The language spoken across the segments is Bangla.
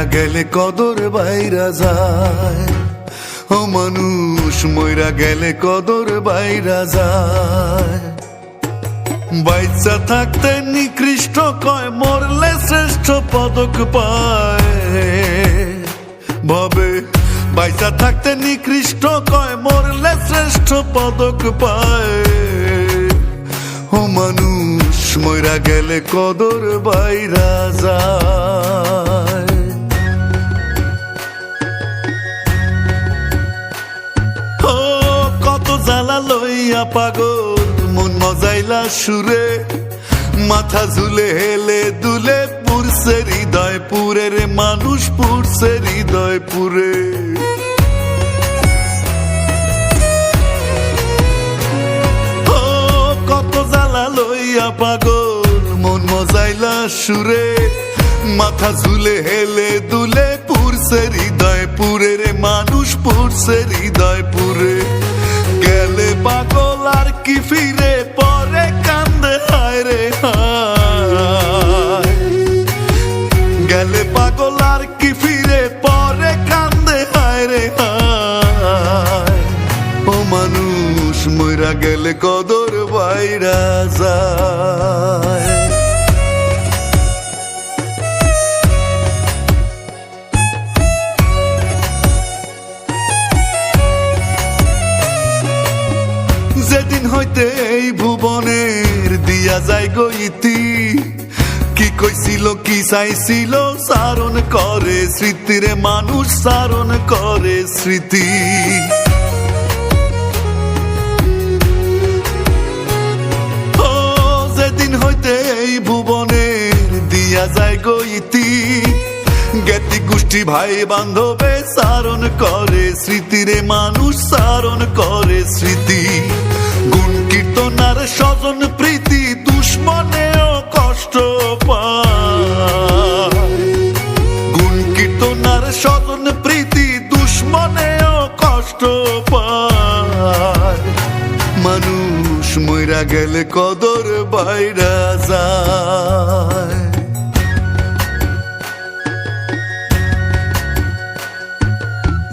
মইরা গেলে কদর বাইরা যায়। ও মানুষ, মইরা গেলে কদর বাইরা যায়। বাইচা থাকতে নিকৃষ্ট কয়, মরলে শ্রেষ্ঠ পদক পায়। ভাবে, বাইচা থাকতে নিকৃষ্ট কয়, মরলে শ্রেষ্ঠ পদক পায়। ও মানুষ, মইরা গেলে কদর বাইরা যায়। লইয়া পাগল, মন মজাইলা সুরে। মাথা ঝুলে হেলে দুলে পুরছে হৃদয় পুরে রে, মানুষ পুরছে হৃদয় পুরে। কত জ্বালা লইয়া পাগল, মন মজাইলা সুরে। মাথা ঝুলে হেলে দুলে পুরছে হৃদয় পুরে রে, মানুষ পুরছে হৃদয় পুরে। আর কি ফিরে পরে কান্দে, হায় রে, হায়। গেলে পাগল আর কি ফিরে পরে কান্দে, হায় রে, হায়। ও মানুষ, মইরা গেলে কদর বাইরা যায়। হইতে এই ভুবনের দিয়া যায় গইতি কি কইছিল, কি চাইছিল সারণ করে স্মৃতিরে মানুষ সারণ করে স্মৃতি। যেদিন এই দিয়া যায় গইতি জ্ঞাতি গোষ্ঠী ভাই বান্ধবে সারণ করে স্মৃতিরে মানুষ সারণ করে স্মৃতি। কীর্তনার স্বজন প্রীতি দুশ্মনেও কষ্ট গুণ কীর্তনার স্বজন প্রীতি দুশ্মনেও কষ্ট মানুষ মইরা গেলে কদর বাইরা যায়।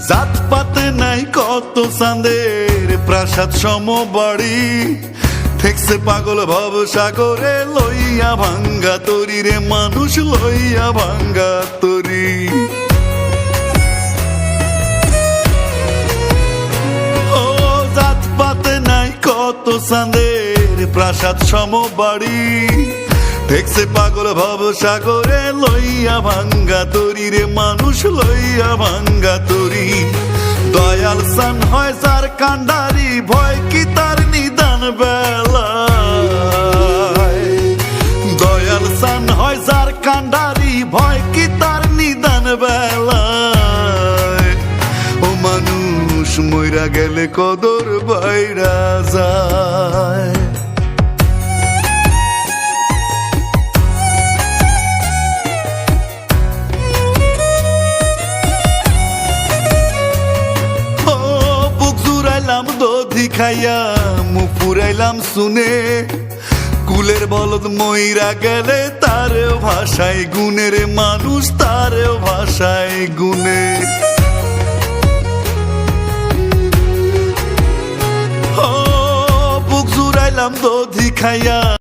জাত পাতে নাই, কত চাঁদের প্রাসাদ সম বাড়ি ঠেকছে পাগল ভব সাগরে লইয়া ভাঙ্গা তরি রে, মানুষ লইয়া ভাঙ্গা তরি। ও জাত পাতে নাই, কত চাঁদের প্রাসাদ সম বাড়ি পাগল ভব সাগরে লইয়া ভাঙ্গা তরি রে, মানুষ লইয়া ভাঙ্গা তরি। দয়াল সান হয় সার কান্ডারি, ভয় কি তার নিদান বেলা দয়াল সান হয় যার কান্ডারি, ভয় কি তার নিদান বেলা ও মানুষ মইরা গেলে কদর বাইরা যায়। খাইয়া মুখ পুরাইলাম শুনে। কুলের বলদ ময়রা গেলে তার ভাষায় গুণের মানুষ, তার ভাষায় গুনে। ও, বুক জুড়াইলাম দধি খাইয়া।